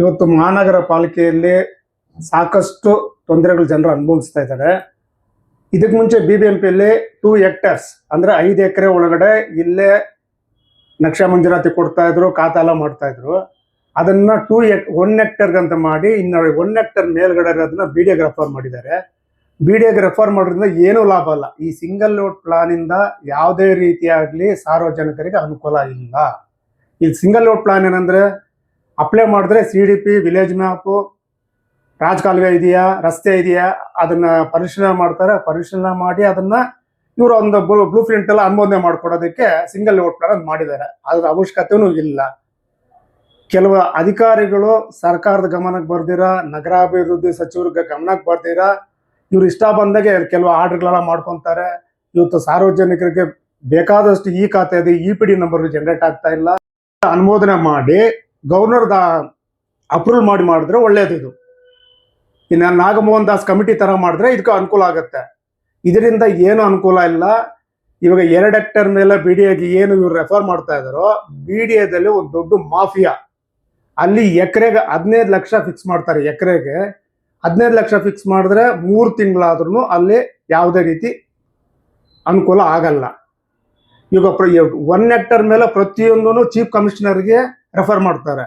ಇವತ್ತು ಮಹಾನಗರ ಪಾಲಿಕೆಯಲ್ಲಿ ಸಾಕಷ್ಟು ತೊಂದರೆಗಳು ಜನರು ಅನುಭವಿಸ್ತಾ ಇದ್ದಾರೆ. ಇದಕ್ಕೆ ಮುಂಚೆ ಬಿ ಬಿ ಎಂ ಪಿಯಲ್ಲಿ ಟೂ ಹೆಕ್ಟರ್ಸ್ ಅಂದ್ರೆ ಐದು ಎಕರೆ ಒಳಗಡೆ ಇಲ್ಲೇ ನಕ್ಷೆ ಮಂಜೂರಾತಿ ಕೊಡ್ತಾ ಇದ್ರು, ಕಾತಾಲ ಮಾಡ್ತಾ ಇದ್ರು. ಅದನ್ನ ಟೂ ಎಕ್ ಒನ್ ಹೆಕ್ಟರ್ಗೆ ಅಂತ ಮಾಡಿ ಇನ್ನು ಒನ್ ಹೆಕ್ಟರ್ ಮೇಲ್ಗಡೆ ಇರೋದನ್ನ ಬಿ ಡಿ ರೆಫರ್ ಮಾಡಿದ್ದಾರೆ. ಬಿ ಡಿ ರೆಫರ್ ಮಾಡೋದ್ರಿಂದ ಏನೂ ಲಾಭ ಅಲ್ಲ. ಈ ಸಿಂಗಲ್ ಪ್ಲಾನ್ ಇಂದ ಯಾವುದೇ ರೀತಿಯಾಗ್ಲಿ ಸಾರ್ವಜನಿಕರಿಗೆ ಅನುಕೂಲ ಇಲ್ಲ. ಈ ಸಿಂಗಲ್ ನೋಟ್ ಪ್ಲಾನ್ ಏನಂದ್ರೆ ಅಪ್ಲೈ ಮಾಡಿದ್ರೆ C D P village map ರಾಜಕಾಲುವೆ ಇದೆಯಾ, ರಸ್ತೆ ಇದೆಯಾ, ಅದನ್ನ ಪರಿಶೀಲನೆ ಮಾಡ್ತಾರೆ. ಪರಿಶೀಲನೆ ಮಾಡಿ ಅದನ್ನ ಇವರು ಒಂದು ಬ್ಲೂ ಪ್ರಿಂಟ್ ಎಲ್ಲ ಅನುಮೋದನೆ ಮಾಡ್ಕೊಡೋದಕ್ಕೆ ಸಿಂಗಲ್ ನೋಟ್ ಪ್ಲಾನ್ ಮಾಡಿದ್ದಾರೆ. ಅದ್ರ ಅವಶ್ಯಕತೆನೂ ಇಲ್ಲ. ಕೆಲವು ಅಧಿಕಾರಿಗಳು ಸರ್ಕಾರದ ಗಮನಕ್ಕೆ ಬರ್ದಿರ, ನಗರಾಭಿವೃದ್ಧಿ ಸಚಿವರಿಗೆ ಗಮನಕ್ಕೆ ಬರ್ದಿರ, ಇವ್ರು ಇಷ್ಟ ಬಂದಾಗೆ ಕೆಲವು ಆರ್ಡರ್ಗಳೆಲ್ಲ ಮಾಡ್ಕೊಂತಾರೆ. ಇವತ್ತು ಸಾರ್ವಜನಿಕರಿಗೆ ಬೇಕಾದಷ್ಟು ಈ ಖಾತೆ ಇದೆ E P D number generate ಆಗ್ತಾ ಇಲ್ಲ ಅನುಮೋದನೆ ಮಾಡಿ ಗವರ್ನರ್ ಅಪ್ರೂವಲ್ ಮಾಡಿ ಮಾಡಿದ್ರೆ ಒಳ್ಳೇದು ಇದು. ಇನ್ನು ನಾಗಮೋಹನ್ ದಾಸ್ ಕಮಿಟಿ ತರ ಮಾಡಿದ್ರೆ ಇದಕ್ಕೆ ಅನುಕೂಲ ಆಗುತ್ತೆ. ಇದರಿಂದ ಏನು ಅನುಕೂಲ ಇಲ್ಲ. ಇವಾಗ ಎರಡು ಹೆಕ್ಟರ್ ಮೇಲೆ ಬಿ ಡಿ ಎಗೆ ಏನು ಇವ್ರು ರೆಫರ್ ಮಾಡ್ತಾ ಇದಾರೋ ಬಿ ಡಿ ಎದಲ್ಲಿ ಒಂದು ದೊಡ್ಡ ಮಾಫಿಯಾ. ಅಲ್ಲಿ ಎಕರೆಗೆ ಹದಿನೈದು ಲಕ್ಷ ಫಿಕ್ಸ್ ಮಾಡ್ತಾರೆ ಎಕರೆಗೆ. ಹದಿನೈದು ಲಕ್ಷ ಫಿಕ್ಸ್ ಮಾಡಿದ್ರೆ ಮೂರು ತಿಂಗಳಾದ್ರೂ ಅಲ್ಲಿ ಯಾವುದೇ ರೀತಿ ಅನುಕೂಲ ಆಗಲ್ಲ. ಈಗ ಒನ್ ಹೆಕ್ಟರ್ ಮೇಲೆ ಪ್ರತಿಯೊಂದೂ ಚೀಫ್ ಕಮಿಷನರ್ಗೆ ರೆಫರ್ ಮಾಡ್ತಾರೆ.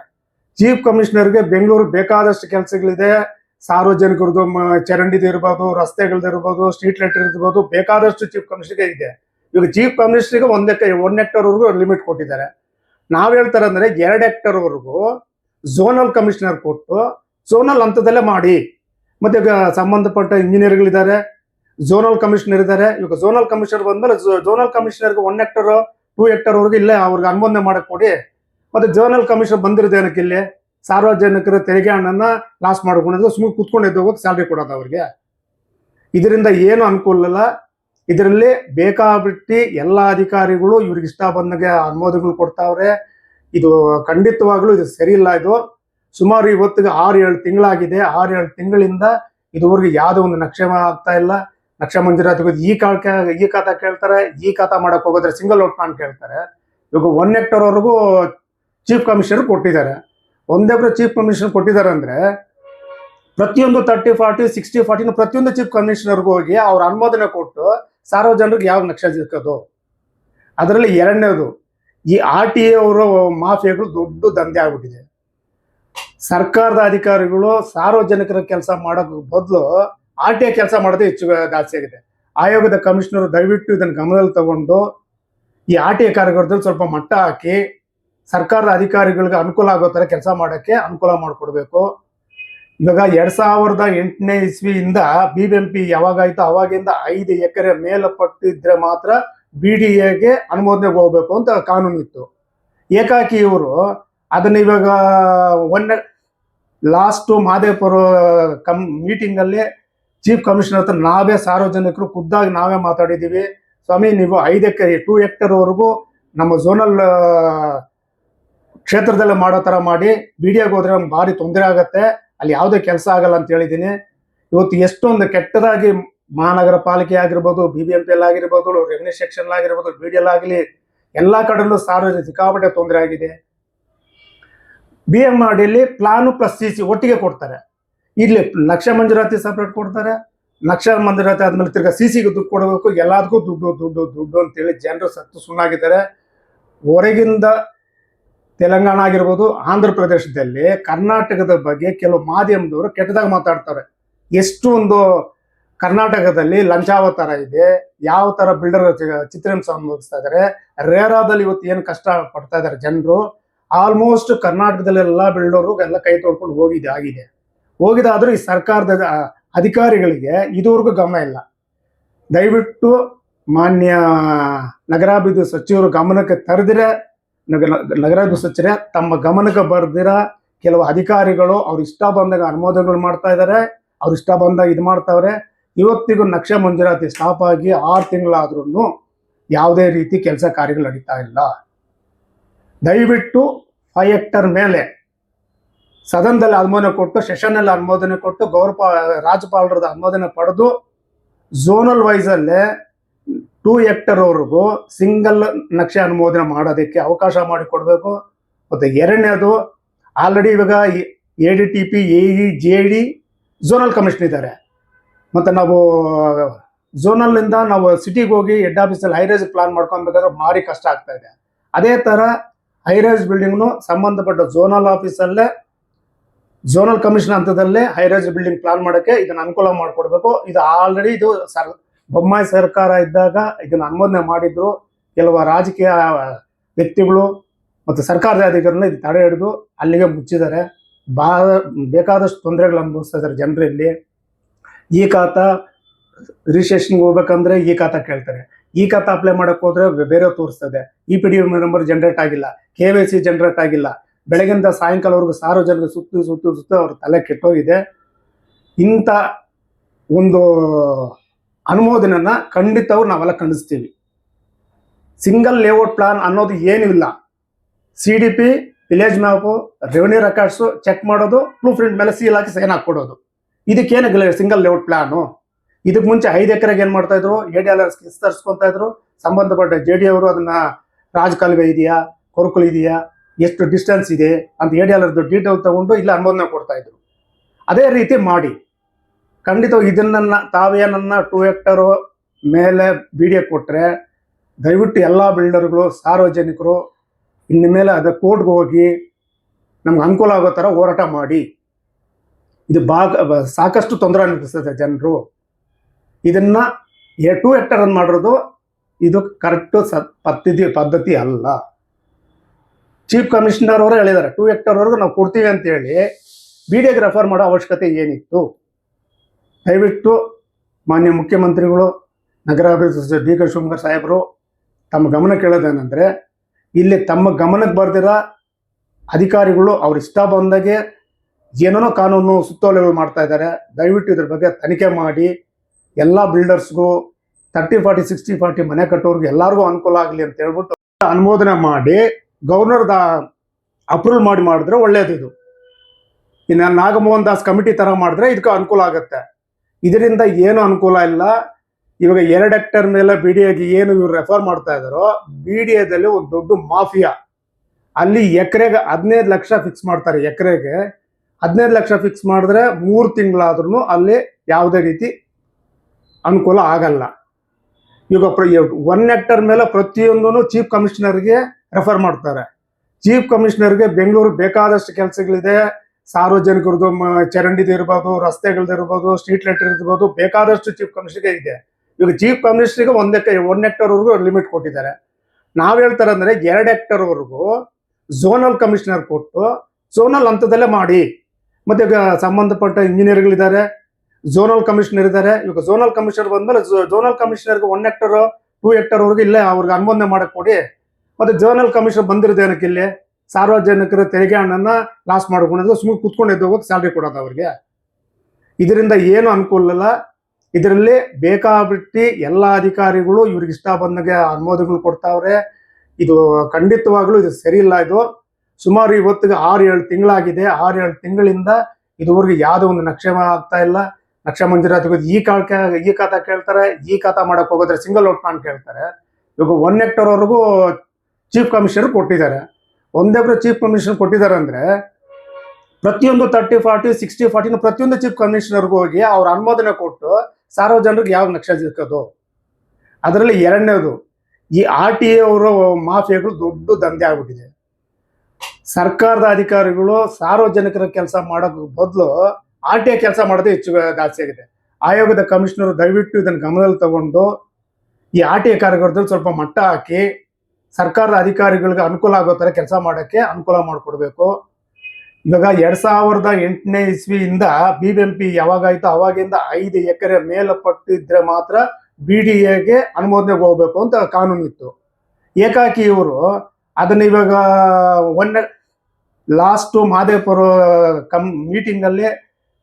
ಚೀಫ್ ಕಮಿಷನರ್ಗೆ ಬೆಂಗಳೂರು ಬೇಕಾದಷ್ಟು ಕೆಲಸಗಳಿದೆ. ಸಾರ್ವಜನಿಕರದ್ದು ರಸ್ತೆಗಳದ್ದು ಇರ್ಬೋದು ಸ್ಟ್ರೀಟ್ ಲೈಟ್ ಇರ್ಬೋದು, ಬೇಕಾದಷ್ಟು ಚೀಫ್ ಕಮಿಷನರ್ಗೆ ಇದೆ. ಇವಾಗ ಚೀಫ್ ಕಮಿಷನರ್ಗೆ ಒಂದ್ ಎಕರೆ ಒನ್ ಹೆಕ್ಟರ್ವರೆಗೂ ಲಿಮಿಟ್ ಕೊಟ್ಟಿದ್ದಾರೆ. ನಾವ್ ಹೇಳ್ತಾರೆ ಅಂದ್ರೆ ಎರಡು ಹೆಕ್ಟರ್ವರೆಗೂ ಝೋನಲ್ ಕಮಿಷನರ್ ಕೊಟ್ಟು ಝೋನಲ್ ಹಂತದಲ್ಲೇ ಮಾಡಿ. ಮತ್ತೆ ಈಗ ಸಂಬಂಧಪಟ್ಟ ಇಂಜಿನಿಯರ್ಗಳಿದ್ದಾರೆ ಝೋನಲ್ ಕಮಿಷನರ್ ಇದ್ದಾರೆ. ಇವಾಗ ಝೋನಲ್ ಕಮಿಷನರ್ ಬಂದ್ಮೇಲೆ ಝೋನಲ್ ಕಮಿಷನರ್ಗೆ ಒನ್ ಹೆಕ್ಟರ್ ಟೂ ಹೆಕ್ಟರ್ವರೆಗೂ ಇಲ್ಲೇ ಅವ್ರಿಗೆ ಅನುಮೋದನೆ ಮಾಡಕ್ ಕೊಡಿ. ಮತ್ತೆ ಜರ್ನಲ್ ಕಮಿಷನ್ ಬಂದಿರೋದು ಏನಕ್ಕೆ ಇಲ್ಲಿ? ಸಾರ್ವಜನಿಕರ ತೆರಿಗೆ ಹಣನ ಲಾಸ್ ಮಾಡ್ಕೊಂಡಿದ್ದು ಸುಮ್ಮನೆ ಕುತ್ಕೊಂಡಿದ್ದು ಹೋಗೋಕೆ ಸ್ಯಾಲ್ರಿ ಕೊಡೋದು ಅವ್ರಿಗೆ. ಇದರಿಂದ ಏನು ಅನುಕೂಲ ಇಲ್ಲ. ಇದರಲ್ಲಿ ಬೇಕಾಬಿಟ್ಟಿ ಎಲ್ಲ ಅಧಿಕಾರಿಗಳು ಇವ್ರಿಗೆ ಇಷ್ಟ ಬಂದಾಗೆ ಅನುಮೋದನೆಗಳು ಕೊಡ್ತಾವ್ರೆ. ಇದು ಖಂಡಿತವಾಗ್ಲೂ ಇದು ಸರಿ ಇಲ್ಲ ಇದು. ಸುಮಾರು ಇವತ್ತಿಗೆ ಆರು ಏಳು ತಿಂಗಳಾಗಿದೆ. ಆರು ಏಳು ತಿಂಗಳಿಂದ ಇದುವರೆಗೆ ಯಾವುದೋ ಒಂದು ನಕ್ಷೇಮ ಆಗ್ತಾ ಇಲ್ಲ. ನಕ್ಷೆ ಮಂಜೂರಾತಿ ಈ ಕಾಳಕ್ಕೆ ಈ ಖಾತಾ ಕೇಳ್ತಾರೆ. ಈ ಖಾತಾ ಮಾಡಕ್ ಹೋಗೋದ್ರೆ ಸಿಂಗಲ್ ಔಟ್ ಪ್ಲಾನ್ ಕೇಳ್ತಾರೆ. ಇವಾಗ ಒನ್ ಹೆಕ್ಟರ್ ವರೆಗೂ ಚೀಫ್ ಕಮಿಷನರ್ ಕೊಟ್ಟಿದ್ದಾರೆ. ಒಂದೇ ಚೀಫ್ ಕಮಿಷನರ್ ಕೊಟ್ಟಿದ್ದಾರೆ ಅಂದರೆ ಪ್ರತಿಯೊಂದು ತರ್ಟಿ ಫಾರ್ಟಿ ಸಿಕ್ಸ್ಟಿ ಫಾರ್ಟಿನ ಪ್ರತಿಯೊಂದು ಚೀಫ್ ಕಮಿಷನರ್ಗೂ ಹೋಗಿ ಅವ್ರ ಅನುಮೋದನೆ ಕೊಟ್ಟು ಸಾರ್ವಜನಿಕರಿಗೆ ಯಾವ ನಕ್ಷೆ ಸಿಕ್ಕೋದು? ಅದರಲ್ಲಿ ಎರಡನೇದು, ಈ ಆರ್ ಟಿ ಎ ಅವರು ಮಾಫಿಯಾಗಳು ದೊಡ್ಡ ದಂಧೆ ಆಗ್ಬಿಟ್ಟಿದೆ. ಸರ್ಕಾರದ ಅಧಿಕಾರಿಗಳು ಸಾರ್ವಜನಿಕರ ಕೆಲಸ ಮಾಡೋಕ್ಕೆ ಬದಲು ಆರ್ ಟಿ ಎ ಕೆಲಸ ಮಾಡೋದೇ ಹೆಚ್ಚು ಜಾಸ್ತಿ ಆಗಿದೆ. ಆಯೋಗದ ಕಮಿಷನರ್ ದಯವಿಟ್ಟು ಇದನ್ನು ಗಮನದಲ್ಲಿ ತಗೊಂಡು ಈ ಆರ್ ಟಿ ಎ ಕಾರ್ಯಕರ್ತರು ಸ್ವಲ್ಪ ಮಟ್ಟ ಹಾಕಿ ಸರ್ಕಾರದ ಅಧಿಕಾರಿಗಳಿಗೆ ಅನುಕೂಲ ಆಗೋ ತರ ಕೆಲಸ ಮಾಡೋಕ್ಕೆ ಅನುಕೂಲ ಮಾಡಿಕೊಡ್ಬೇಕು. ಇವಾಗ ಎರಡು ಸಾವಿರದ ಎಂಟನೇ ಇಸ್ವಿಯಿಂದ ಬಿ ಬಿ ಎಂ ಪಿ ಯಾವಾಗಾಯ್ತು ಅವಾಗಿಂದ ಐದು ಎಕರೆ ಮೇಲ್ಪಟ್ಟಿದ್ರೆ ಮಾತ್ರ ಬಿ ಡಿ ಎಗೆ ಅನುಮೋದನೆಗೆ ಹೋಗ್ಬೇಕು ಅಂತ ಕಾನೂನು ಇತ್ತು. ಏಕಾಕಿ ಇವರು ಅದನ್ನ ಇವಾಗ one last Mahadevapura come meeting ಅಲ್ಲಿ ಚೀಫ್ ಕಮಿಷನರ್ ಹತ್ರ ನಾವೇ ಸಾರ್ವಜನಿಕರು ಖುದ್ದಾಗಿ ನಾವೇ ಮಾತಾಡಿದ್ದೀವಿ ಸ್ವಾಮಿ, ನೀವು ಐದು ಎಕರೆ, ಟೂ ಎಕ್ಟರ್ವರೆಗೂ ನಮ್ಮ ಝೋನಲ್ ಕ್ಷೇತ್ರದಲ್ಲೇ ಮಾಡೋ ತರ ಮಾಡಿ ಬಿಡಿಯಾಗ ಹೋದ್ರೆ ನಮ್ಗೆ ಭಾರಿ ತೊಂದರೆ ಆಗುತ್ತೆ. ಅಲ್ಲಿ ಯಾವುದೇ ಕೆಲಸ ಆಗಲ್ಲ ಅಂತ ಹೇಳಿದ್ದೀನಿ. ಇವತ್ತು ಎಷ್ಟೊಂದು ಕೆಟ್ಟದಾಗಿ ಮಹಾನಗರ ಪಾಲಿಕೆ ಆಗಿರ್ಬೋದು B B M P L ಆಗಿರ್ಬೋದು ರೆವಿನ್ಯೂ ಸೆಕ್ಷನ್ ಆಗಿರ್ಬೋದು ಬಿ ಡಿ ಎಲ್ ಆಗಲಿ, ಎಲ್ಲ ಕಡೆಯಲ್ಲೂ ಸಾರ್ವಜನಿಕ ಸಿಕ್ಕಾಪಟ್ಟೆ ತೊಂದರೆ ಆಗಿದೆ. ಬಿ ಎಂ ಮಾಡಿಯಲ್ಲಿ ಪ್ಲಾನು ಪ್ಲಸ್ ಸಿ ಸಿ ಒಟ್ಟಿಗೆ ಕೊಡ್ತಾರೆ. ಇಲ್ಲಿ ಲಕ್ಷ ಮಂಜೂರಾತಿ ಸಪ್ರೇಟ್ ಕೊಡ್ತಾರೆ. ಲಕ್ಷ ಮಂಜೂರಾತಿ ಆದ್ಮೇಲೆ ತಿರ್ಗಾ ಸಿ ಸಿಗೆ ದುಡ್ಡು ಕೊಡಬೇಕು. ಎಲ್ಲದಕ್ಕೂ ದುಡ್ಡು ದುಡ್ಡು ದುಡ್ಡು ಅಂತೇಳಿ ಜನರು ಸತ್ತು ಸುಣ್ಣಾಗಿದ್ದಾರೆ ಹೊರಗಿಂದ ತೆಲಂಗಾಣ ಆಗಿರ್ಬೋದು ಆಂಧ್ರ ಪ್ರದೇಶದಲ್ಲಿ ಕರ್ನಾಟಕದ ಬಗ್ಗೆ ಕೆಲವು ಮಾಧ್ಯಮದವರು ಕೆಟ್ಟದಾಗ ಮಾತಾಡ್ತಾರೆ. ಎಷ್ಟು ಒಂದು ಕರ್ನಾಟಕದಲ್ಲಿ ಲಂಚಾವತಾರ ಇದೆ, ಯಾವ ತರ ಬಿಲ್ಡರ್ ಚಿತ್ರಹಿಂಸೆ ಅನುಭವಿಸ್ತಾ ಇದಾರೆ, ರೇರಾದಲ್ಲಿ ಇವತ್ತು ಏನು ಕಷ್ಟ ಪಡ್ತಾ ಇದ್ದಾರೆ ಜನರು ಆಲ್ಮೋಸ್ಟ್ ಕರ್ನಾಟಕದಲ್ಲಿ ಎಲ್ಲ ಬಿಲ್ಡರು ಎಲ್ಲ ಕೈ ತೊಳ್ಕೊಂಡು ಹೋಗಿದೆ, ಆಗಿದೆ. ಹೋಗಿದಾದ್ರೂ ಈ ಸರ್ಕಾರದ ಅಧಿಕಾರಿಗಳಿಗೆ ಇದುವರೆಗೂ ಗಮನ ಇಲ್ಲ. ದಯವಿಟ್ಟು ಮಾನ್ಯ ನಗರಾಭಿವೃದ್ಧಿ ಸಚಿವರು ಗಮನಕ್ಕೆ ತರದಿರೆ ನಗರ ನಗರಾಭಿವೃದ್ಧಿ ಸಚಿವರೇ ತಮ್ಮ ಗಮನಕ್ಕೆ ಬರ್ದಿರ ಕೆಲವು ಅಧಿಕಾರಿಗಳು ಅವ್ರ ಇಷ್ಟ ಬಂದಾಗ ಅನುಮೋದನೆಗಳು ಮಾಡ್ತಾ ಇದ್ದಾರೆ ಅವ್ರ ಇಷ್ಟ ಬಂದಾಗ ಇದು ಮಾಡ್ತಾವ್ರೆ. ಇವತ್ತಿಗೂ ನಕ್ಷೆ ಮಂಜೂರಾತಿ ಸ್ಟಾಪ್ ಆಗಿ ಆರು ತಿಂಗಳಾದ್ರೂ ಯಾವುದೇ ರೀತಿ ಕೆಲಸ ಕಾರ್ಯಗಳು ನಡೀತಾ ಇಲ್ಲ. ದಯವಿಟ್ಟು ಫೈವ್ ಹೆಕ್ಟರ್ ಮೇಲೆ ಸದನದಲ್ಲಿ ಅನುಮೋದನೆ ಕೊಟ್ಟು ಸೆಷನ್ನಲ್ಲಿ ಅನುಮೋದನೆ ಕೊಟ್ಟು ಗೌರವ ರಾಜ್ಯಪಾಲರದ ಅನುಮೋದನೆ ಪಡೆದು ಝೋನಲ್ ವೈಸಲ್ಲೇ ಟೂ ಹೆಕ್ಟರ್ವರೆಗೂ ಸಿಂಗಲ್ ನಕ್ಷೆ ಅನುಮೋದನೆ ಮಾಡೋದಕ್ಕೆ ಅವಕಾಶ ಮಾಡಿಕೊಡ್ಬೇಕು. ಮತ್ತು ಎರಡನೇದು ಆಲ್ರೆಡಿ ಇವಾಗ A D T P A E J D zonal commission ಇದ್ದಾರೆ. ಮತ್ತು ನಾವು ಝೋನಲ್ಲಿಂದ ನಾವು ಸಿಟಿಗೆ ಹೋಗಿ ಹೆಡ್ ಆಫೀಸಲ್ಲಿ ಹೈರೇಜ್ ಪ್ಲಾನ್ ಮಾಡ್ಕೊಬೇಕಾದ್ರೆ ಭಾರಿ ಕಷ್ಟ ಆಗ್ತಾ ಇದೆ. ಅದೇ ಥರ ಹೈರೇಜ್ ಬಿಲ್ಡಿಂಗ್ನು ಸಂಬಂಧಪಟ್ಟ ಝೋನಲ್ ಆಫೀಸಲ್ಲೇ ಝೋನಲ್ ಕಮಿಷನ್ ಹಂತದಲ್ಲೇ ಹೈರೇಜ್ ಬಿಲ್ಡಿಂಗ್ ಪ್ಲಾನ್ ಮಾಡೋಕ್ಕೆ ಇದನ್ನು ಅನುಕೂಲ ಮಾಡಿಕೊಡ್ಬೇಕು. ಇದು ಆಲ್ರೆಡಿ ಇದು ಸರ್ ಬೊಮ್ಮಾಯಿ ಸರ್ಕಾರ ಇದ್ದಾಗ ಇದನ್ನ ಅನುಮೋದನೆ ಮಾಡಿದ್ರು. ಕೆಲವು ರಾಜಕೀಯ ವ್ಯಕ್ತಿಗಳು ಮತ್ತು ಸರ್ಕಾರದ ಅಧಿಕಾರಿಗಳು ಇದು ತಡೆ ಹಿಡಿದು ಅಲ್ಲಿಗೆ ಮುಚ್ಚಿದ್ದಾರೆ. ಬಾ, ಬೇಕಾದಷ್ಟು ತೊಂದರೆಗಳು ಅನುಭವಿಸ್ತಾ ಜನರಲ್ಲಿ ಈ ಖಾತ ರಿಜಿಸ್ಟ್ರೇಷನ್ಗೆ ಹೋಗ್ಬೇಕಂದ್ರೆ ಈ ಖಾತ ಕೇಳ್ತಾರೆ. ಈ ಖಾತ ಅಪ್ಲೈ ಮಾಡಕ್ ಹೋದ್ರೆ ಬೇರೆ ತೋರಿಸ್ತದೆ E P D number generate ಆಗಿಲ್ಲ. ಕೆ ವೈ ಸಿ ಜನರೇಟ್ ಆಗಿಲ್ಲ. ಬೆಳಗಿಂದ ಸಾಯಂಕಾಲವರೆಗೂ ಸಾರ್ವಜನಿಕ ಸುತ್ತು ಸುತ್ತು ಸುತ್ತು ಅವ್ರ ತಲೆ ಕೆಟ್ಟೋಗಿದೆ. ಇಂಥ ಒಂದು ಅನುಮೋದನೆಯನ್ನ ಖಂಡಿತವ್ರು ನಾವೆಲ್ಲ ಖಂಡಿಸ್ತೀವಿ. ಸಿಂಗಲ್ ಲೇಔಟ್ ಪ್ಲಾನ್ ಅನ್ನೋದು ಏನೂ ಇಲ್ಲ. C D P village map revenue records check ಮಾಡೋದು ಬ್ಲೂ ಪ್ರಿಂಟ್ ಮೇಲೆ ಸೀಲ್ ಹಾಕಿ ಸೈನ್ ಹಾಕ್ಕೊಡೋದು. ಇದಕ್ಕೇನು ಸಿಂಗಲ್ ಲೇಔಟ್ ಪ್ಲಾನು ಇದಕ್ಕೆ ಮುಂಚೆ ಐದು ಎಕರೆಗೆ ಏನು ಮಾಡ್ತಾ ಇದ್ರು? ಎ ಡಿ ಎಲ್ ಆರ್ ತರಿಸ್ಕೊತಾ ಇದ್ರು. ಸಂಬಂಧಪಟ್ಟ ಜೆ ಡಿ ಅವರು ಅದನ್ನ ರಾಜಕಾಲುವೆ ಇದೆಯಾ? ಕೊರಕುಲು ಇದೆಯಾ? ಎಷ್ಟು ಡಿಸ್ಟೆನ್ಸ್ ಇದೆ? ಅಂತ ಎ ಡಿ ಎಲ್ ಡೀಟೇಲ್ ತಗೊಂಡು ಇಲ್ಲ ಅನುಮೋದನೆ ಕೊಡ್ತಾ ಇದ್ರು. ಅದೇ ರೀತಿ ಮಾಡಿ. ಖಂಡಿತವಾಗಿ ಇದನ್ನ ತಾವೇನನ್ನ ಟೂ ಹೆಕ್ಟರು ಮೇಲೆ ಬಿ ಡಿ ಕೊಟ್ಟರೆ ದಯವಿಟ್ಟು ಎಲ್ಲ ಬಿಲ್ಡರ್ಗಳು ಸಾರ್ವಜನಿಕರು ಇನ್ನು ಮೇಲೆ ಅದ ಕೋರ್ಟ್ಗೆ ಹೋಗಿ ನಮ್ಗೆ ಅನುಕೂಲ ಆಗೋ ಥರ ಹೋರಾಟ ಮಾಡಿ. ಇದು ಬ- ಸಾಕಷ್ಟು ತೊಂದರೆ ಅನಿಪಿಸ್ತದೆ ಜನರು. ಇದನ್ನು ಎ ಟು ಅನ್ನು ಮಾಡಿರೋದು ಇದು ಕರೆಕ್ಟ್ ಸ, ಪದ್ಧತಿ ಪದ್ಧತಿ ಅಲ್ಲ. ಚೀಫ್ ಕಮಿಷನರ್ ಅವರು ಹೇಳಿದ್ದಾರೆ ಟೂ ಹೆಕ್ಟರ್ವರೆಗೂ ನಾವು ಕೊಡ್ತೀವಿ ಅಂತೇಳಿ. ಬಿ ಡಿಗೆ ರೆಫರ್ ಮಾಡೋ ಅವಶ್ಯಕತೆ ಏನಿತ್ತು? ದಯವಿಟ್ಟು ಮಾನ್ಯ ಮುಖ್ಯಮಂತ್ರಿಗಳು, ನಗರಾಭಿವೃದ್ಧಿ ಸಚಿವ ಡಿ ಕೆ ಶಿವಕುಮಾರ್ ಸಾಹೇಬರು, ತಮ್ಮ ಗಮನ ಕೇಳೋದೇನೆಂದರೆ, ಇಲ್ಲಿ ತಮ್ಮ ಗಮನಕ್ಕೆ ಬರ್ದಿರ ಅಧಿಕಾರಿಗಳು ಅವ್ರ ಇಷ್ಟ ಬಂದಾಗೆ ಏನೇನೋ ಕಾನೂನು ಸುತ್ತೋಲೆಗಳು ಮಾಡ್ತಾ ಇದ್ದಾರೆ. ದಯವಿಟ್ಟು ಇದ್ರ ಬಗ್ಗೆ ತನಿಖೆ ಮಾಡಿ. ಎಲ್ಲ ಬಿಲ್ಡರ್ಸ್ಗೂ, ತರ್ಟಿ ಫಾರ್ಟಿ, ಸಿಕ್ಸ್ಟಿ ಫಾರ್ಟಿ ಮನೆ ಕಟ್ಟೋರ್ಗೆ ಎಲ್ಲರಿಗೂ ಅನುಕೂಲ ಆಗಲಿ ಅಂತ ಹೇಳ್ಬಿಟ್ಟು ಅನುಮೋದನೆ ಮಾಡಿ, ಗವರ್ನರ್ ಅಪ್ರೂವಲ್ ಮಾಡಿ ಮಾಡಿದ್ರೆ ಒಳ್ಳೇದು ಇದು ಇನ್ನು ನಾಗಮೋಹನ್ ದಾಸ್ ಕಮಿಟಿ ಥರ ಮಾಡಿದ್ರೆ ಇದಕ್ಕೆ ಅನುಕೂಲ ಆಗುತ್ತೆ. ಇದರಿಂದ ಏನು ಅನುಕೂಲ ಇಲ್ಲ. ಇವಾಗ ಎರಡು ಹೆಕ್ಟರ್ ಮೇಲೆ ಬಿ ಡಿ ಎಗೆ ಏನು ಇವ್ರು ರೆಫರ್ ಮಾಡ್ತಾ ಇದಾರೋ ಬಿ ಡಿ ಎದಲ್ಲಿ ಒಂದು ದೊಡ್ಡ ಮಾಫಿಯಾ. ಅಲ್ಲಿ ಎಕರೆಗೆ ಹದಿನೈದು ಲಕ್ಷ ಫಿಕ್ಸ್ ಮಾಡ್ತಾರೆ ಎಕರೆಗೆ. ಹದಿನೈದು ಲಕ್ಷ ಫಿಕ್ಸ್ ಮಾಡಿದ್ರೆ ಮೂರು ತಿಂಗಳಾದ್ರೂ ಅಲ್ಲಿ ಯಾವುದೇ ರೀತಿ ಅನುಕೂಲ ಆಗಲ್ಲ. ಈಗ ಒನ್ ಹೆಕ್ಟರ್ ಮೇಲೆ ಪ್ರತಿಯೊಂದೂ ಚೀಫ್ ಕಮಿಷನರ್ಗೆ ರೆಫರ್ ಮಾಡ್ತಾರೆ. ಚೀಫ್ ಕಮಿಷನರ್ಗೆ ಬೆಂಗಳೂರು ಬೇಕಾದಷ್ಟು ಕೆಲಸಗಳಿದೆ. ಸಾರ್ವಜನಿಕರದ್ದು, ಮ- ಚರಂಡಿ ಇರ್ಬೋದು ರಸ್ತೆಗಳದಿರ್ಬೋದು ಸ್ಟ್ರೀಟ್ ಲೈಟ್ ಇರ್ಬೋದು ಬೇಕಾದಷ್ಟು ಚೀಫ್ ಕಮಿಷನರ್ಗೆ ಇದೆ. ಈಗ ಚೀಫ್ ಕಮಿಷನರ್ಗೆ ಒಂದ್ ಒನ್ ಹೆಕ್ಟರ್ವರೆಗೂ ಲಿಮಿಟ್ ಕೊಟ್ಟಿದ್ದಾರೆ. ನಾವು ಹೇಳ್ತಾರೆ ಅಂದರೆ ಎರಡು ಹೆಕ್ಟರ್ವರೆಗೂ ಝೋನಲ್ ಕಮಿಷನರ್ ಕೊಟ್ಟು ಝೋನಲ್ ಹಂತದಲ್ಲೇ ಮಾಡಿ. ಮತ್ತೆ ಈಗ ಸಂಬಂಧಪಟ್ಟ ಇಂಜಿನಿಯರ್ಗಳಿದ್ದಾರೆ ಝೋನಲ್ ಕಮಿಷನರ್ ಇದ್ದಾರೆ. ಇವಾಗ ಝೋನಲ್ ಕಮಿಷನರ್ ಬಂದ್ಮೇಲೆ ಝೋನಲ್ ಕಮಿಷನರ್ಗೆ ಒನ್ ಹೆಕ್ಟರ್ ಟೂ ಹೆಕ್ಟರ್ವರೆಗೂ ಇಲ್ಲೇ ಅವ್ರಿಗೆ ಅನುಮೋದನೆ ಮಾಡಕ್ಕೆ ಕೊಡಿ. ಮತ್ತೆ ಝೋನಲ್ ಕಮಿಷನರ್ ಬಂದಿರೋದು ಏನಕ್ಕೆ ಇಲ್ಲಿ? ಸಾರ್ವಜನಿಕರ ತೆರಿಗೆ ಹಣನ ಲಾಸ್ ಮಾಡ್ಕೊಂಡು ಸುಮ್ಮನೆ ಕುತ್ಕೊಂಡು ಹೋಗಿ ಸ್ಯಾಲ್ರಿ ಕೊಡೋದು ಅವ್ರಿಗೆ. ಇದರಿಂದ ಏನು ಅನುಕೂಲ ಇಲ್ಲ. ಇದರಲ್ಲಿ ಬೇಕಾಬಿಟ್ಟಿ ಎಲ್ಲ ಅಧಿಕಾರಿಗಳು ಇವ್ರಿಗೆ ಇಷ್ಟ ಬಂದಾಗ ಅನುಮೋದನೆಗಳು ಕೊಡ್ತಾವ್ರೆ. ಇದು ಖಂಡಿತವಾಗ್ಲೂ ಇದು ಸರಿ ಇಲ್ಲ ಇದು. ಸುಮಾರು ಇವತ್ತಿಗೆ ಆರು, ಏಳು ತಿಂಗಳಾಗಿದೆ. ಆರು, ಏಳು ತಿಂಗಳಿಂದ ಇದುವರೆಗೆ ಯಾವುದೋ ಒಂದು ನಕ್ಷೆ ಆಗ್ತಾ ಇಲ್ಲ. ನಕ್ಷೆ ಮಂಜೂರಾತಿ ಈ ಕಾಲ ಈ ಖಾತಾ ಕೇಳ್ತಾರೆ, ಈ ಖಾತಾ ಮಾಡಕ್ ಹೋಗೋದ್ರೆ ಸಿಂಗಲ್ ಔಟ್ ಪ್ಲಾನ್ ಕೇಳ್ತಾರೆ. ಇವಾಗ ಒನ್ ಹೆಕ್ಟರ್ವರೆಗೂ ಚೀಫ್ ಕಮಿಷನರ್ ಕೊಟ್ಟಿದ್ದಾರೆ. ಒಂದೇ ಚೀಫ್ ಕಮಿಷನರ್ ಕೊಟ್ಟಿದ್ದಾರೆ ಅಂದ್ರೆ ಪ್ರತಿಯೊಂದು ತರ್ಟಿ ಫಾರ್ಟಿ ಸಿಕ್ಸ್ಟಿ ಫಾರ್ಟಿನ ಪ್ರತಿಯೊಂದು ಚೀಫ್ ಕಮಿಷನರ್ಗೂ ಹೋಗಿ ಅವ್ರ ಅನುಮೋದನೆ ಕೊಟ್ಟು ಸಾರ್ವಜನಿಕರಿಗೆ ಯಾವ ನಕ್ಷೆ ಸಿಕ್ಕೋದು? ಅದರಲ್ಲಿ ಎರಡನೇದು, ಈ ಆರ್ ಟಿ ಎ ಮಾಫಿಯಾಗಳು ದೊಡ್ಡ ದಂಧೆ ಆಗ್ಬಿಟ್ಟಿದೆ. ಸರ್ಕಾರದ ಅಧಿಕಾರಿಗಳು ಸಾರ್ವಜನಿಕರ ಕೆಲಸ ಮಾಡೋದ್ರ ಬದಲು ಆರ್ ಟಿ ಎ ಕೆಲಸ ಮಾಡೋದೇ ಹೆಚ್ಚು ಜಾಸ್ತಿ ಆಗಿದೆ. ಆಯೋಗದ ಕಮಿಷನರ್ ದಯವಿಟ್ಟು ಇದನ್ನು ಗಮನದಲ್ಲಿ ತಗೊಂಡು ಈ ಆರ್ ಟಿ ಎ ಕಾರ್ಯಕರ್ತರು ಸ್ವಲ್ಪ ಮಟ್ಟ ಹಾಕಿ ಸರ್ಕಾರದ ಅಧಿಕಾರಿಗಳಿಗೆ ಅನುಕೂಲ ಆಗೋ ಥರ ಕೆಲಸ ಮಾಡೋಕ್ಕೆ ಅನುಕೂಲ ಮಾಡಿಕೊಡ್ಬೇಕು. ಇವಾಗ ಎರಡು ಸಾವಿರದ ಎಂಟನೇ ಇಸ್ವಿಯಿಂದ ಬಿ ಬಿ ಎಂ ಪಿ ಯಾವಾಗಾಯ್ತು ಅವಾಗಿಂದ ಐದು ಎಕರೆ ಮೇಲ್ಪಟ್ಟಿದ್ರೆ ಮಾತ್ರ ಬಿ ಡಿ ಎಗೆ ಅನುಮೋದನೆಗೆ ಹೋಗ್ಬೇಕು ಅಂತ ಕಾನೂನು ಇತ್ತು. ಏಕಾಕಿ ಇವರು ಅದನ್ನ ಇವಾಗ one last Mahadevapura come meeting ಅಲ್ಲಿ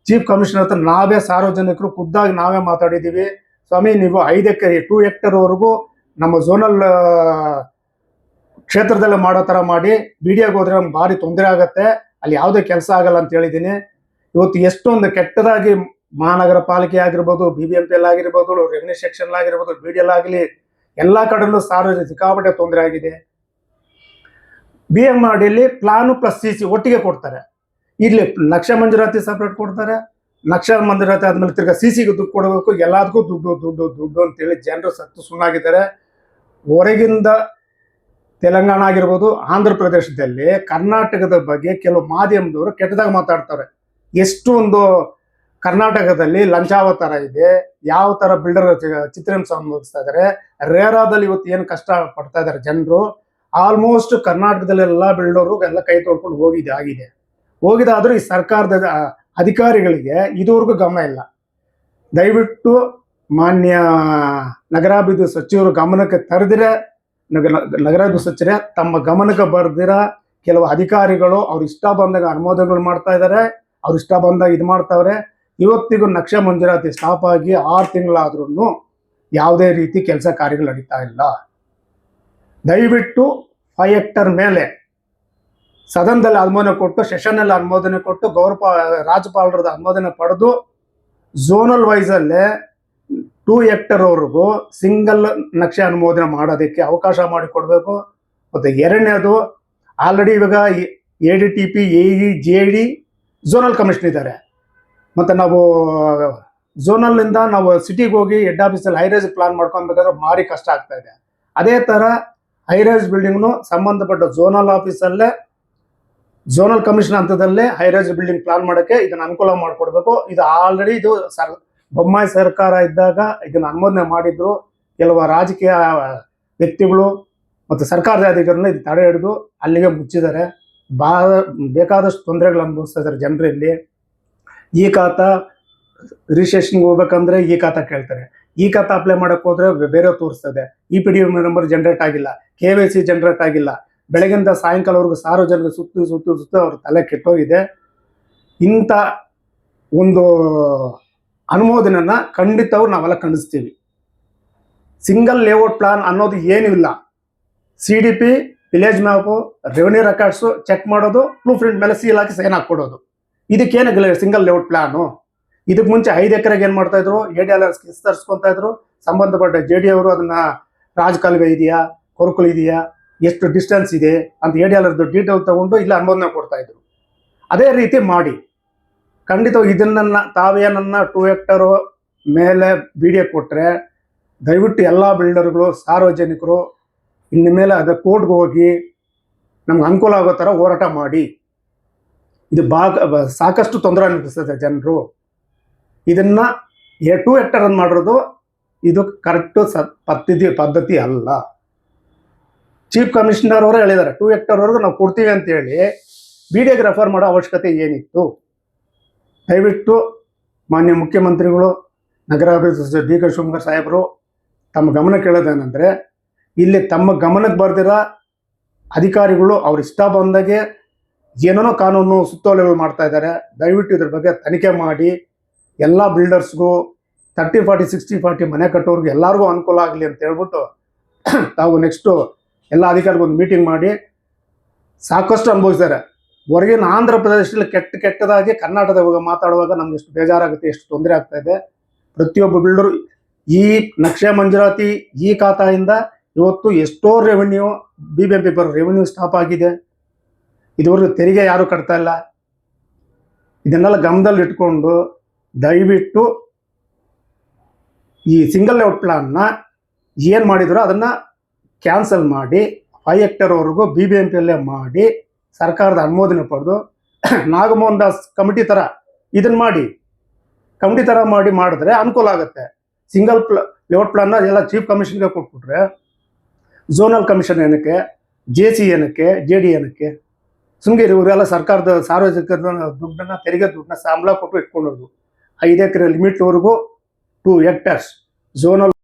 ಚೀಫ್ ಕಮಿಷನರ್ ಹತ್ರ ನಾವೇ ಸಾರ್ವಜನಿಕರು ಖುದ್ದಾಗಿ ನಾವೇ ಮಾತಾಡಿದೀವಿ ಸ್ವಾಮಿ, ನೀವು ಐದು ಎಕರೆ, ಟೂ ಹೆಕ್ಟರ್ ವರೆಗೂ ನಮ್ಮ ಝೋನಲ್ ಕ್ಷೇತ್ರದಲ್ಲೇ ಮಾಡೋ ಥರ ಮಾಡಿ ಡಿ ಹೋದ್ರೆ ನಮ್ಗೆ ಭಾರಿ ತೊಂದರೆ ಆಗುತ್ತೆ. ಅಲ್ಲಿ ಯಾವುದೇ ಕೆಲಸ ಆಗಲ್ಲ ಅಂತ ಹೇಳಿದ್ದೀನಿ. ಇವತ್ತು ಎಷ್ಟೊಂದು ಕೆಟ್ಟದಾಗಿ ಮಹಾನಗರ ಪಾಲಿಕೆ ಆಗಿರ್ಬೋದು ಬಿ ಬಿ ಎಂ ಪಿ ಆಗಿರ್ಬೋದು ರೆವಿನ್ಯೂ ಸೆಕ್ಷನ್ ಆಗಿರ್ಬೋದು ಬಿ ಡಿ ಎಲ್ ಆಗಲಿ ಎಲ್ಲ ಕಡೆಯಲ್ಲೂ ಸಾರ್ವಜನಿಕ ಸಿಕ್ಕಾಪಟ್ಟೆ ತೊಂದರೆ ಆಗಿದೆ. ಬಿ ಎಂ ಮಾಡಿಯಲ್ಲಿ ಪ್ಲಾನು ಪ್ಲಸ್ ಸಿ ಸಿ ಒಟ್ಟಿಗೆ ಕೊಡ್ತಾರೆ. ಇಲ್ಲಿ ಲಕ್ಷ ಮಂಜೂರಾತಿ ಸಪ್ರೇಟ್ ಕೊಡ್ತಾರೆ. ಲಕ್ಷ ಮಂಜೂರಾತಿ ಆದ್ಮೇಲೆ ತಿರ್ಗಾ ಸಿ ಸಿಗೆ ದುಡ್ಡು ಕೊಡಬೇಕು. ಎಲ್ಲದಕ್ಕೂ ದುಡ್ಡು ದುಡ್ಡು ದುಡ್ಡು ಅಂತೇಳಿ ಜನರು ಸತ್ತು ಸುಣ್ಣಾಗಿದ್ದಾರೆ ಹೊರಗಿಂದ ತೆಲಂಗಾಣ ಆಗಿರ್ಬೋದು ಆಂಧ್ರ ಪ್ರದೇಶದಲ್ಲಿ ಕರ್ನಾಟಕದ ಬಗ್ಗೆ ಕೆಲವು ಮಾಧ್ಯಮದವರು ಕೆಟ್ಟದಾಗ ಮಾತಾಡ್ತಾರೆ. ಎಷ್ಟು ಒಂದು ಕರ್ನಾಟಕದಲ್ಲಿ ಲಂಚಾವತಾರ ಇದೆ, ಯಾವ ಥರ ಬಿಲ್ಡರ್ ಚಿತ್ರಹಿಂಸ ಅನುಭವಿಸ್ತಾ ಇದ್ದಾರೆ ರೇರಾದಲ್ಲಿ ಇವತ್ತು ಏನು ಕಷ್ಟ ಪಡ್ತಾ ಇದ್ದಾರೆ ಜನರು ಆಲ್ಮೋಸ್ಟ್ ಕರ್ನಾಟಕದಲ್ಲಿ ಎಲ್ಲ ಬಿಲ್ಡರು ಎಲ್ಲ ಕೈ ತೊಳ್ಕೊಂಡು ಹೋಗಿದೆ, ಆಗಿದೆ. ಹೋಗಿದಾದರೂ ಈ ಸರ್ಕಾರದ ಅಧಿಕಾರಿಗಳಿಗೆ ಇದುವರೆಗೂ ಗಮನ ಇಲ್ಲ. ದಯವಿಟ್ಟು ಮಾನ್ಯ ನಗರಾಭಿವೃದ್ಧಿ ಸಚಿವರು ಗಮನಕ್ಕೆ ತರದಿರ ನಗರ ನಗರಾಭಿವೃದ್ಧಿ ಸಚಿವರೇ ತಮ್ಮ ಗಮನಕ್ಕೆ ಬರ್ದಿರ ಕೆಲವು ಅಧಿಕಾರಿಗಳು ಅವ್ರ ಇಷ್ಟ ಬಂದಾಗ ಅನುಮೋದನೆಗಳು ಮಾಡ್ತಾ ಇದ್ದಾರೆ ಅವ್ರ ಇಷ್ಟ ಬಂದಾಗ ಇದು ಮಾಡ್ತಾವ್ರೆ. ಇವತ್ತಿಗೂ ನಕ್ಷೆ ಮಂಜೂರಾತಿ ಸ್ಟಾಪ್ ಆಗಿ ಆರು ತಿಂಗಳಾದ್ರೂ ಯಾವುದೇ ರೀತಿ ಕೆಲಸ ಕಾರ್ಯಗಳು ನಡೀತಾ ಇಲ್ಲ. ದಯವಿಟ್ಟು ಫೈವ್ ಹೆಕ್ಟರ್ ಮೇಲೆ ಸದನದಲ್ಲಿ ಅನುಮೋದನೆ ಕೊಟ್ಟು, ಸೆಷನ್ನಲ್ಲಿ ಅನುಮೋದನೆ ಕೊಟ್ಟು ಗೌರವ ರಾಜ್ಯಪಾಲರದ ಅನುಮೋದನೆ ಪಡೆದು, ಝೋನಲ್ ವೈಸಲ್ಲೇ ಟೂ ಅವ್ರಿಗೂ ಸಿಂಗಲ್ ನಕ್ಷೆ ಅನುಮೋದನೆ ಮಾಡೋದಕ್ಕೆ ಅವಕಾಶ ಮಾಡಿಕೊಡ್ಬೇಕು. ಮತ್ತು ಎರಡನೇದು ಆಲ್ರೆಡಿ ಇವಾಗ A D T P A E J D zonal commission ಇದ್ದಾರೆ. ಮತ್ತು ನಾವು ಝೋನಲ್ಲಿಂದ ನಾವು ಸಿಟಿಗೆ ಹೋಗಿ ಹೆಡ್ ಆಫೀಸಲ್ಲಿ ಹೈರೇಜ್ ಪ್ಲಾನ್ ಮಾಡ್ಕೊಬೇಕಾದ್ರೆ ಭಾರಿ ಕಷ್ಟ ಆಗ್ತಾ ಇದೆ. ಅದೇ ಥರ ಹೈರೇಜ್ ಬಿಲ್ಡಿಂಗ್ನು ಸಂಬಂಧಪಟ್ಟ ಝೋನಲ್ ಆಫೀಸಲ್ಲೇ ಝೋನಲ್ ಕಮಿಷನ್ ಹಂತದಲ್ಲೇ ಹೈರೇಜ್ ಬಿಲ್ಡಿಂಗ್ ಪ್ಲಾನ್ ಮಾಡೋಕ್ಕೆ ಇದನ್ನು ಅನುಕೂಲ ಮಾಡಿಕೊಡ್ಬೇಕು. ಇದು ಆಲ್ರೆಡಿ ಇದು ಸರ್ ಬೊಮ್ಮಾಯಿ ಸರ್ಕಾರ ಇದ್ದಾಗ ಇದನ್ನು ಅನುಮೋದನೆ ಮಾಡಿದ್ರು. ಕೆಲವು ರಾಜಕೀಯ ವ್ಯಕ್ತಿಗಳು ಮತ್ತು ಸರ್ಕಾರದ ಅಧಿಕಾರಿಗಳನ್ನ ಇದು ತಡೆ ಹಿಡಿದು ಅಲ್ಲಿಗೆ ಮುಚ್ಚಿದ್ದಾರೆ. ಬಾ ಬೇಕಾದಷ್ಟು ತೊಂದರೆಗಳು ಅನುಭವಿಸ್ತಾ ಜನರಲ್ಲಿ. ಈ ಖಾತ ರಿಜಿಸ್ಟ್ರೇಷನ್ಗೆ ಹೋಗ್ಬೇಕಂದ್ರೆ ಈ ಖಾತ ಕೇಳ್ತಾರೆ. ಈ ಖಾತ ಅಪ್ಲೈ ಮಾಡಕ್ಕೆ ಹೋದ್ರೆ ಬೇರೆ ತೋರಿಸ್ತದೆ. E P D number generate ಆಗಿಲ್ಲ. ಕೆ ವೈ ಸಿ ಜನರೇಟ್ ಆಗಿಲ್ಲ. ಬೆಳಗಿಂದ ಸಾಯಂಕಾಲವರೆಗೂ ಸಾರ್ವಜನಿಕ ಸುತ್ತು ಸುತ್ತು ಸುತ್ತು ಅವ್ರ ತಲೆ ಕೆಟ್ಟೋಗಿದೆ. ಇಂಥ ಒಂದು ಅನುಮೋದನೆಯನ್ನ ಖಂಡಿತವ್ರು ನಾವೆಲ್ಲ ಖಂಡಿಸ್ತೀವಿ. ಸಿಂಗಲ್ ಲೇಔಟ್ ಪ್ಲಾನ್ ಅನ್ನೋದು ಏನೂ ಇಲ್ಲ C D P village map revenue records check ಮಾಡೋದು ಬ್ಲೂ ಪ್ರಿಂಟ್ ಮೇಲೆ ಸೀಲ್ ಹಾಕಿ ಸೈನ್ ಹಾಕೊಡೋದು ಇದಕ್ಕೇನು ಸಿಂಗಲ್ ಲೇಔಟ್ ಪ್ಲಾನು ಇದಕ್ಕೆ ಮುಂಚೆ ಐದು ಎಕರೆಗೆ ಏನು ಮಾಡ್ತಾ ಇದ್ರು? ಎ ಡಿ ಎಲ್ ತರಿಸ್ಕೊತಾ ಇದ್ರು. ಸಂಬಂಧಪಟ್ಟ ಜೆ ಡಿ ಅವರು ಅದನ್ನ ರಾಜಕಾಲುವೆ ಇದೆಯಾ? ಕೊರಕುಲು ಇದೆಯಾ? ಎಷ್ಟು ಡಿಸ್ಟೆನ್ಸ್ ಇದೆ? ಅಂತ ಎ ಡಿ ಎಲ್ ಡೀಟೇಲ್ ತಗೊಂಡು ಇಲ್ಲ ಅನುಮೋದನೆ ಕೊಡ್ತಾ ಇದ್ರು. ಅದೇ ರೀತಿ ಮಾಡಿ. ಖಂಡಿತ ಇದನ್ನ ತಾವೇನನ್ನ ಟೂ ಹೆಕ್ಟರು ಮೇಲೆ ಬಿ ಡಿ ಕೊಟ್ಟರೆ ದಯವಿಟ್ಟು ಎಲ್ಲ ಬಿಲ್ಡರ್ಗಳು ಸಾರ್ವಜನಿಕರು ಇನ್ನು ಮೇಲೆ ಅದ ಕೋರ್ಟ್ಗೆ ಹೋಗಿ ನಮ್ಗೆ ಅನುಕೂಲ ಆಗೋ ಥರ ಹೋರಾಟ ಮಾಡಿ. ಇದು ಭಾಗ ಸಾಕಷ್ಟು ತೊಂದರೆ ಅನಿಪಿಸ್ತದೆ ಜನರು. ಇದನ್ನ ಎ ಟು ಹೆಕ್ಟರ್ ಅಂತ ಮಾಡಿರೋದು ಇದು ಕರೆಕ್ಟ್ ಸ, ಪದ್ಧತಿ ಪದ್ಧತಿ ಅಲ್ಲ. ಚೀಫ್ ಕಮಿಷನರ್ ಅವರು ಹೇಳಿದ್ದಾರೆ ಟೂ ಹೆಕ್ಟರ್ವರೆಗೂ ನಾವು ಕೊಡ್ತೀವಿ ಅಂತೇಳಿ ಬಿ ಡಿಗೆ ಮಾಡೋ ಅವಶ್ಯಕತೆ ಏನಿತ್ತು? ದಯವಿಟ್ಟು ಮಾನ್ಯ ಮುಖ್ಯಮಂತ್ರಿಗಳು, ನಗರಾಭಿವೃದ್ಧಿ ಸಚಿವ ಡಿ ಕೆ ಶಿವಕುಮಾರ್ ಸಾಹೇಬರು ತಮ್ಮ ಗಮನ ಕೇಳೋದೇನೆಂದರೆ, ಇಲ್ಲಿ ತಮ್ಮ ಗಮನಕ್ಕೆ ಬರ್ದಿರ ಅಧಿಕಾರಿಗಳು ಅವ್ರ ಇಷ್ಟ ಬಂದಾಗೆ ಏನೇನೋ ಕಾನೂನು ಸುತ್ತೋಲೆಗಳು ಮಾಡ್ತಾ ಇದ್ದಾರೆ. ದಯವಿಟ್ಟು ಇದ್ರ ಬಗ್ಗೆ ತನಿಖೆ ಮಾಡಿ. ಎಲ್ಲ ಬಿಲ್ಡರ್ಸ್ಗೂ ತರ್ಟಿ ಫಾರ್ಟಿ ಸಿಕ್ಸ್ಟಿ ಫಾರ್ಟಿ ಮನೆ ಕಟ್ಟೋರ್ಗೆ ಎಲ್ಲರಿಗೂ ಅನುಕೂಲ ಆಗಲಿ ಅಂತ ಹೇಳ್ಬಿಟ್ಟು ತಾವು ನೆಕ್ಸ್ಟು ಎಲ್ಲ ಅಧಿಕಾರಿಗೂ ಒಂದು ಮೀಟಿಂಗ್ ಮಾಡಿ ಸಾಕಷ್ಟು ಅನುಭವಿಸ್ತಾರೆ ಹೊರಗಿನ ಆಂಧ್ರ ಪ್ರದೇಶದಲ್ಲಿ ಕೆಟ್ಟ ಕೆಟ್ಟದಾಗಿ ಕರ್ನಾಟಕದ ಮಾತಾಡುವಾಗ ನಮ್ಗೆ ಎಷ್ಟು ಬೇಜಾರಾಗುತ್ತೆ, ಎಷ್ಟು ತೊಂದರೆ ಆಗ್ತಾ ಇದೆ. ಪ್ರತಿಯೊಬ್ಬ ಬಿಲ್ಡರು ಈ ನಕ್ಷೆ ಮಂಜೂರಾತಿ, ಈ ಖಾತಾಯಿಂದ ಇವತ್ತು ಎಷ್ಟೋ revenue B B M P ಬರೋ ರೆವೆನ್ಯೂ ಸ್ಟಾಪ್ ಆಗಿದೆ. ಇದುವರೆಗೂ ತೆರಿಗೆ ಯಾರು ಕಟ್ತಾ ಇಲ್ಲ. ಇದನ್ನೆಲ್ಲ ಗಮನದಲ್ಲಿ ಇಟ್ಕೊಂಡು ದಯವಿಟ್ಟು ಈ ಸಿಂಗಲ್ ಲೇಔಟ್ ಪ್ಲಾನ್ನ ಏನು ಮಾಡಿದ್ರು ಅದನ್ನು ಕ್ಯಾನ್ಸಲ್ ಮಾಡಿ ಫೈವ್ ಹೆಕ್ಟರ್ವರೆಗೂ ಬಿ ಬಿ ಎಂ ಪಿಯಲ್ಲೇ ಮಾಡಿ ಸರ್ಕಾರದ ಅನುಮೋದನೆ ಪಡೆದು ನಾಗಮೋಹನ್ ದಾಸ್ ಕಮಿಟಿ ಥರ ಇದನ್ನು ಮಾಡಿ, ಕಮಿಟಿ ಥರ ಮಾಡಿ ಮಾಡಿದ್ರೆ ಅನುಕೂಲ ಆಗುತ್ತೆ. ಸಿಂಗಲ್ ಪ್ಲ ಲೇಔಟ್ ಪ್ಲಾನ್ನ ಎಲ್ಲ ಚೀಫ್ ಕಮಿಷನ್ಗೆ ಕೊಟ್ಬಿಟ್ರೆ ಝೋನಲ್ ಕಮಿಷನ್ ಏನಕ್ಕೆ ಜೆ ಸಿ ಏನಕ್ಕೆ ಜೆ ಡಿ ಏನಕ್ಕೆ? ಶೃಂಗೇರಿ ಇವರೆಲ್ಲ ಸರ್ಕಾರದ ಸಾರ್ವಜನಿಕರ ದುಡ್ಡನ್ನು, ತೆರಿಗೆ ದುಡ್ಡನ್ನ ಸಂಬಳ ಕೊಟ್ಟು ಇಟ್ಕೊಂಡೋದು ಐದು ಎಕರೆ ಲಿಮಿಟ್ವರೆಗೂ ಟೂ ಹೆಕ್ಟರ್ಸ್ ಝೋನಲ್